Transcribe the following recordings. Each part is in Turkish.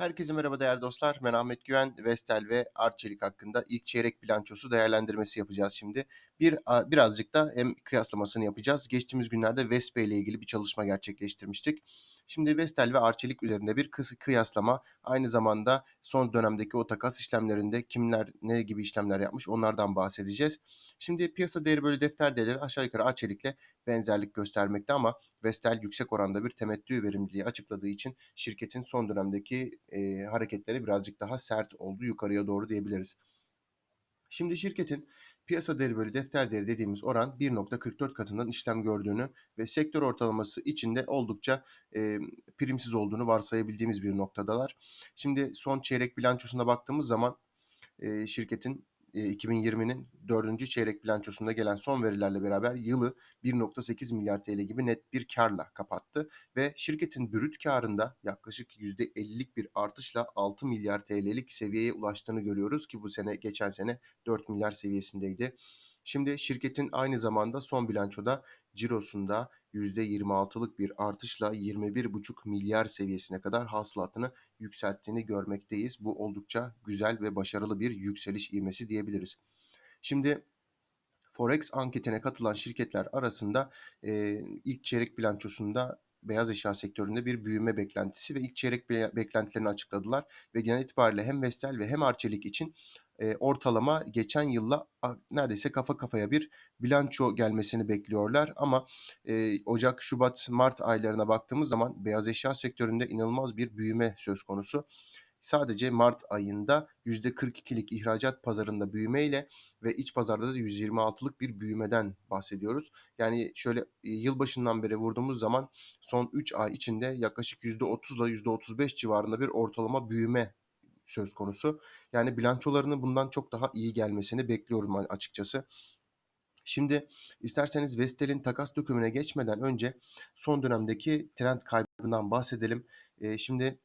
Herkese merhaba değerli dostlar. Ben Ahmet Güven, Vestel ve Arçelik hakkında ilk çeyrek bilançosu değerlendirmesi yapacağız şimdi. Bir birazcık da hem kıyaslamasını yapacağız. Geçtiğimiz günlerde Vespe ile ilgili bir çalışma gerçekleştirmiştik. Şimdi Vestel ve Arçelik üzerinde bir kısa kıyaslama, aynı zamanda son dönemdeki o takas işlemlerinde kimler ne gibi işlemler yapmış onlardan bahsedeceğiz. Şimdi piyasa değeri böyle defter değerleri aşağı yukarı Arçelik'le benzerlik göstermekte ama Vestel yüksek oranda bir temettü verimliliği açıkladığı için şirketin son dönemdeki e, hareketleri birazcık daha sert oldu yukarıya doğru diyebiliriz. Şimdi şirketin piyasa değeri bölü defter değeri dediğimiz oran 1.44 katından işlem gördüğünü ve sektör ortalaması içinde oldukça e, primsiz olduğunu varsayabildiğimiz bir noktadalar. Şimdi son çeyrek bilançosuna baktığımız zaman e, şirketin 2020'nin dördüncü çeyrek bilançosunda gelen son verilerle beraber yılı 1.8 milyar TL gibi net bir karla kapattı ve şirketin brüt karında yaklaşık %50'lik bir artışla 6 milyar TL'lik seviyeye ulaştığını görüyoruz ki bu sene geçen sene 4 milyar seviyesindeydi. Şimdi şirketin aynı zamanda son bilançoda cirosunda %26'lık bir artışla 21,5 milyar seviyesine kadar hasılatını yükselttiğini görmekteyiz. Bu oldukça güzel ve başarılı bir yükseliş ivmesi diyebiliriz. Şimdi Forex anketine katılan şirketler arasında e, ilk çeyrek bilançosunda beyaz eşya sektöründe bir büyüme beklentisi ve ilk çeyrek beklentilerini açıkladılar ve genel itibariyle hem Vestel ve hem Arçelik için e, ortalama geçen yılla neredeyse kafa kafaya bir bilanço gelmesini bekliyorlar. Ama e, Ocak, Şubat, Mart aylarına baktığımız zaman beyaz eşya sektöründe inanılmaz bir büyüme söz konusu. Sadece Mart ayında %42'lik ihracat pazarında büyümeyle ve iç pazarda da %26'lık bir büyümeden bahsediyoruz. Yani şöyle yılbaşından beri vurduğumuz zaman son 3 ay içinde yaklaşık %30 ile %35 civarında bir ortalama büyüme söz konusu. Yani bilançolarının bundan çok daha iyi gelmesini bekliyorum açıkçası. Şimdi isterseniz Vestel'in takas dökümüne geçmeden önce son dönemdeki trend kaybından bahsedelim. Ee, şimdi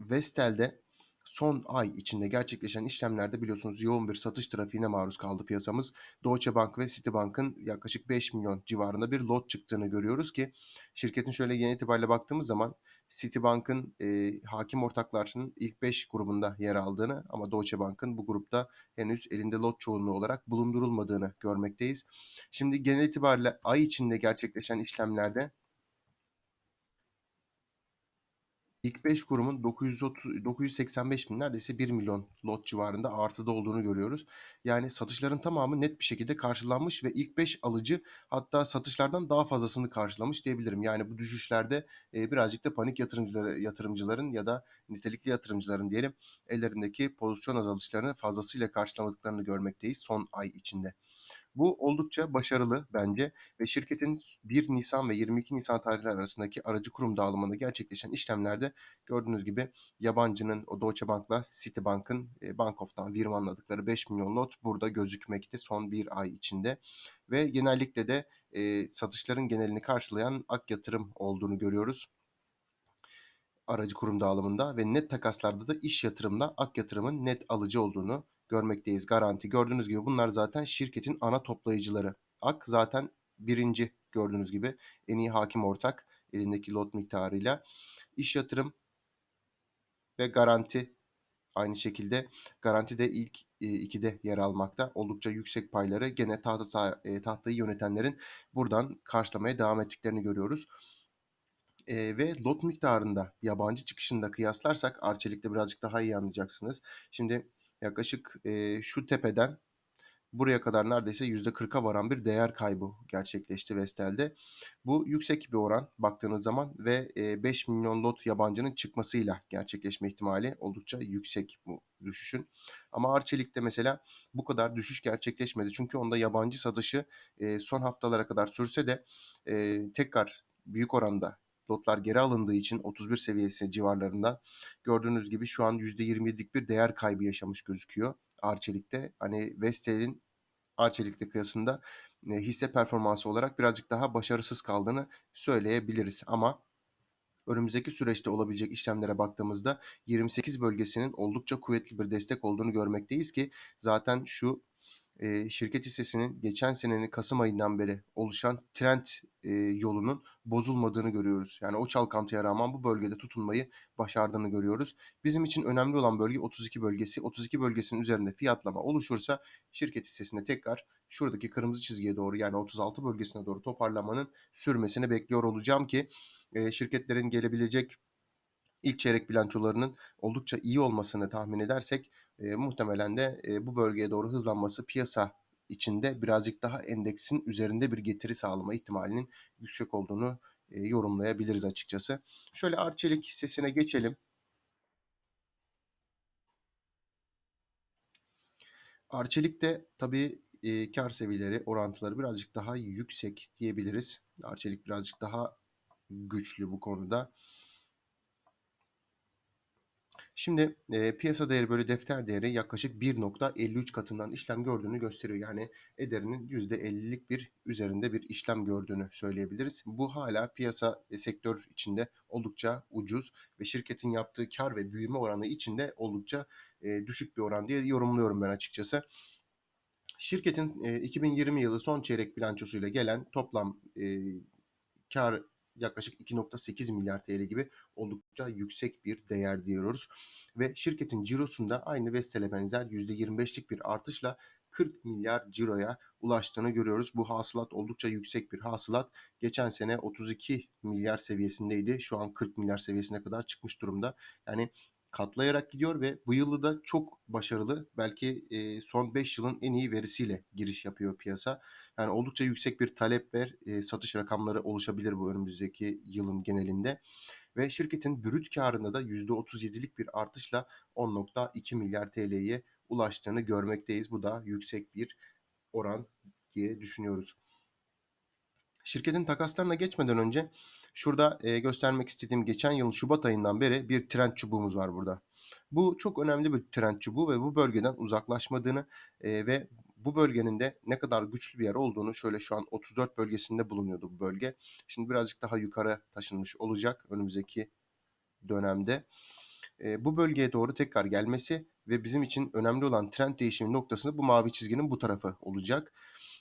Vestel'de son ay içinde gerçekleşen işlemlerde biliyorsunuz yoğun bir satış trafiğine maruz kaldı piyasamız. Deutsche Bank ve Citibank'ın yaklaşık 5 milyon civarında bir lot çıktığını görüyoruz ki şirketin şöyle genel itibariyle baktığımız zaman Citibank'ın e, hakim ortaklarının ilk 5 grubunda yer aldığını ama Deutsche Bank'ın bu grupta henüz elinde lot çoğunluğu olarak bulundurulmadığını görmekteyiz. Şimdi genel itibariyle ay içinde gerçekleşen işlemlerde İlk 5 kurumun 930, 985 bin neredeyse 1 milyon lot civarında artıda olduğunu görüyoruz. Yani satışların tamamı net bir şekilde karşılanmış ve ilk 5 alıcı hatta satışlardan daha fazlasını karşılamış diyebilirim. Yani bu düşüşlerde e, birazcık da panik yatırımcıları, yatırımcıların ya da nitelikli yatırımcıların diyelim ellerindeki pozisyon azalışlarını fazlasıyla karşılamadıklarını görmekteyiz son ay içinde. Bu oldukça başarılı bence ve şirketin 1 Nisan ve 22 Nisan tarihleri arasındaki aracı kurum dağılımında gerçekleşen işlemlerde gördüğünüz gibi yabancının o Deutsche Bank'la Citibank'ın e, Bank of'tan virmanladıkları 5 milyon lot burada gözükmekte son bir ay içinde ve genellikle de e, satışların genelini karşılayan Ak Yatırım olduğunu görüyoruz aracı kurum dağılımında ve net takaslarda da iş yatırımla Ak Yatırım'ın net alıcı olduğunu görmekteyiz. Garanti. Gördüğünüz gibi bunlar zaten şirketin ana toplayıcıları. Ak zaten birinci gördüğünüz gibi en iyi hakim ortak elindeki lot miktarıyla. İş yatırım ve garanti aynı şekilde garanti de ilk e, ikide yer almakta. Oldukça yüksek payları gene tahta, e, tahtayı yönetenlerin buradan karşılamaya devam ettiklerini görüyoruz. E, ve lot miktarında yabancı çıkışında kıyaslarsak Arçelik'te birazcık daha iyi anlayacaksınız. Şimdi yaklaşık e, şu tepeden buraya kadar neredeyse %40'a varan bir değer kaybı gerçekleşti Vestel'de. Bu yüksek bir oran baktığınız zaman ve 5 milyon lot yabancının çıkmasıyla gerçekleşme ihtimali oldukça yüksek bu düşüşün. Ama Arçelik'te mesela bu kadar düşüş gerçekleşmedi. Çünkü onda yabancı satışı son haftalara kadar sürse de tekrar büyük oranda lotlar geri alındığı için 31 seviyesi civarlarında gördüğünüz gibi şu an %27'lik bir değer kaybı yaşamış gözüküyor Arçelik'te. Hani Vestel'in Arçelik'te kıyasında e, hisse performansı olarak birazcık daha başarısız kaldığını söyleyebiliriz. Ama önümüzdeki süreçte olabilecek işlemlere baktığımızda 28 bölgesinin oldukça kuvvetli bir destek olduğunu görmekteyiz ki zaten şu eee, şirket hissesinin geçen senenin kasım ayından beri oluşan trend, eee, yolunun bozulmadığını görüyoruz. Yani o çalkantıya rağmen bu bölgede tutunmayı başardığını görüyoruz. Bizim için önemli olan bölge 32 bölgesi. 32 bölgesinin üzerinde fiyatlama oluşursa şirket hissesinde tekrar şuradaki kırmızı çizgiye doğru yani 36 bölgesine doğru toparlanmanın sürmesini bekliyor olacağım ki, eee, şirketlerin gelebilecek ilk çeyrek bilançolarının oldukça iyi olmasını tahmin edersek, eee, muhtemelen de, eee, bu bölgeye doğru hızlanması piyasa içinde birazcık daha endeksin üzerinde bir getiri sağlama ihtimalinin yüksek olduğunu, eee, yorumlayabiliriz açıkçası. Şöyle Arçelik hissesine geçelim. Arçelik'te tabii, eee, kâr seviyeleri, orantıları birazcık daha yüksek diyebiliriz. Arçelik birazcık daha güçlü bu konuda. Şimdi, eee, piyasa değeri bölü defter değeri yaklaşık 1.53 katından işlem gördüğünü gösteriyor. Yani ederinin %50'lik bir üzerinde bir işlem gördüğünü söyleyebiliriz. Bu hala piyasa ve sektör içinde oldukça ucuz ve şirketin yaptığı kâr ve büyüme oranı içinde oldukça, eee, düşük bir oran diye yorumluyorum ben açıkçası. Şirketin, eee, 2020 yılı son çeyrek bilançosuyla gelen toplam, eee, kâr yaklaşık 2.8 milyar TL gibi oldukça yüksek bir değer diyoruz. Ve şirketin cirosunda aynı Vestel'e benzer %25'lik bir artışla 40 milyar ciroya ulaştığını görüyoruz. Bu hasılat oldukça yüksek bir hasılat. Geçen sene 32 milyar seviyesindeydi. Şu an 40 milyar seviyesine kadar çıkmış durumda. Yani katlayarak gidiyor ve bu yılı da çok başarılı. Belki e, son 5 yılın en iyi verisiyle giriş yapıyor piyasa. Yani oldukça yüksek bir talep ve satış rakamları oluşabilir bu önümüzdeki yılın genelinde. Ve şirketin brüt karında da %37'lik bir artışla 10.2 milyar TL'ye ulaştığını görmekteyiz. Bu da yüksek bir oran diye düşünüyoruz. Şirketin takaslarına geçmeden önce şurada e, göstermek istediğim geçen yılın Şubat ayından beri bir trend çubuğumuz var burada. Bu çok önemli bir trend çubuğu ve bu bölgeden uzaklaşmadığını e, ve bu bölgenin de ne kadar güçlü bir yer olduğunu şöyle şu an 34 bölgesinde bulunuyordu bu bölge. Şimdi birazcık daha yukarı taşınmış olacak önümüzdeki dönemde. E, bu bölgeye doğru tekrar gelmesi ve bizim için önemli olan trend değişimi noktasında bu mavi çizginin bu tarafı olacak.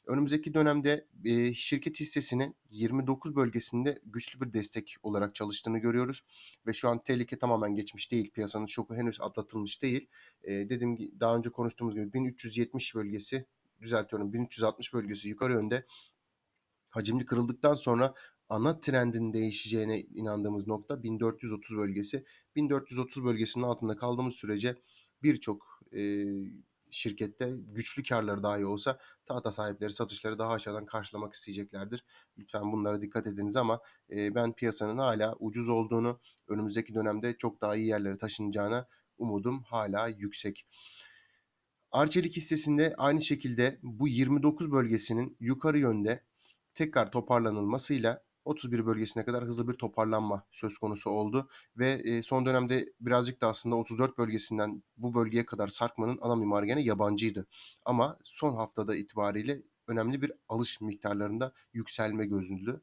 Önümüzdeki dönemde e, şirket hissesinin 29 bölgesinde güçlü bir destek olarak çalıştığını görüyoruz. Ve şu an tehlike tamamen geçmiş değil. Piyasanın şoku henüz atlatılmış değil. E, dediğim daha önce konuştuğumuz gibi 1370 bölgesi düzeltiyorum 1360 bölgesi yukarı yönde hacimli kırıldıktan sonra ana trendin değişeceğine inandığımız nokta 1430 bölgesi. 1430 bölgesinin altında kaldığımız sürece birçok e, şirkette güçlü karları dahi olsa tahta sahipleri satışları daha aşağıdan karşılamak isteyeceklerdir. Lütfen bunlara dikkat ediniz ama e, ben piyasanın hala ucuz olduğunu, önümüzdeki dönemde çok daha iyi yerlere taşınacağına umudum hala yüksek. Arçelik hissesinde aynı şekilde bu 29 bölgesinin yukarı yönde tekrar toparlanılmasıyla 31 bölgesine kadar hızlı bir toparlanma söz konusu oldu ve e, son dönemde birazcık da aslında 34 bölgesinden bu bölgeye kadar sarkmanın ana mimarı gene yabancıydı. Ama son haftada itibariyle önemli bir alış miktarlarında yükselme gözüldü.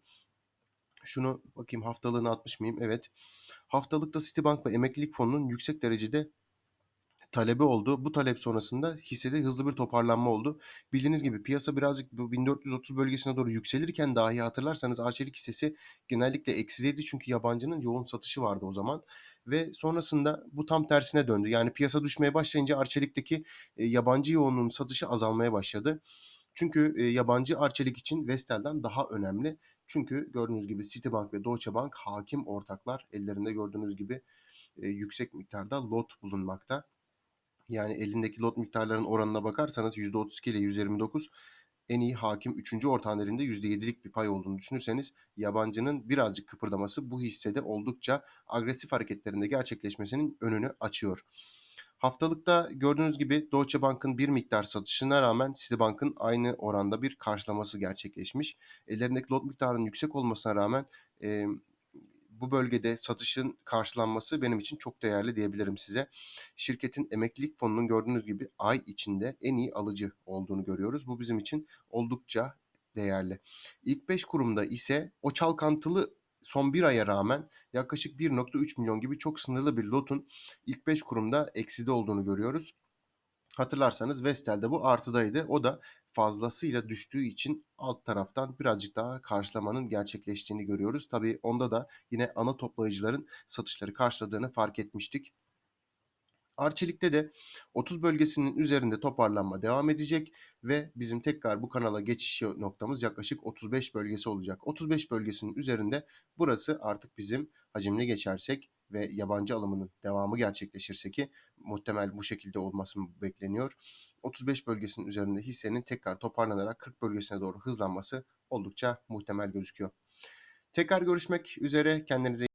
Şunu bakayım haftalığını atmış mıyım? Evet. Haftalıkta Citibank ve Emeklilik Fonu'nun yüksek derecede talebi oldu. Bu talep sonrasında hissede hızlı bir toparlanma oldu. Bildiğiniz gibi piyasa birazcık bu 1430 bölgesine doğru yükselirken dahi hatırlarsanız Arçelik hissesi genellikle eksideydi çünkü yabancının yoğun satışı vardı o zaman. Ve sonrasında bu tam tersine döndü. Yani piyasa düşmeye başlayınca Arçelik'teki e, yabancı yoğunluğun satışı azalmaya başladı. Çünkü e, yabancı Arçelik için Vestel'den daha önemli. Çünkü gördüğünüz gibi Citibank ve Deutsche Bank hakim ortaklar. Ellerinde gördüğünüz gibi e, yüksek miktarda lot bulunmakta. Yani elindeki lot miktarlarının oranına bakarsanız %32 ile %29 en iyi hakim 3. ortağın elinde %7'lik bir pay olduğunu düşünürseniz yabancının birazcık kıpırdaması bu hissede oldukça agresif hareketlerinde gerçekleşmesinin önünü açıyor. Haftalıkta gördüğünüz gibi Deutsche Bank'ın bir miktar satışına rağmen Citibank'ın aynı oranda bir karşılaması gerçekleşmiş. Ellerindeki lot miktarının yüksek olmasına rağmen e, bu bölgede satışın karşılanması benim için çok değerli diyebilirim size. Şirketin emeklilik fonunun gördüğünüz gibi ay içinde en iyi alıcı olduğunu görüyoruz. Bu bizim için oldukça değerli. İlk 5 kurumda ise o çalkantılı son bir aya rağmen yaklaşık 1.3 milyon gibi çok sınırlı bir lotun ilk 5 kurumda ekside olduğunu görüyoruz. Hatırlarsanız Vestel'de bu artıdaydı. O da fazlasıyla düştüğü için alt taraftan birazcık daha karşılamanın gerçekleştiğini görüyoruz. Tabii onda da yine ana toplayıcıların satışları karşıladığını fark etmiştik. Arçelik'te de 30 bölgesinin üzerinde toparlanma devam edecek ve bizim tekrar bu kanala geçiş noktamız yaklaşık 35 bölgesi olacak. 35 bölgesinin üzerinde burası artık bizim hacimli geçersek ve yabancı alımının devamı gerçekleşirse ki muhtemel bu şekilde olması bekleniyor. 35 bölgesinin üzerinde hissenin tekrar toparlanarak 40 bölgesine doğru hızlanması oldukça muhtemel gözüküyor. Tekrar görüşmek üzere. Kendinize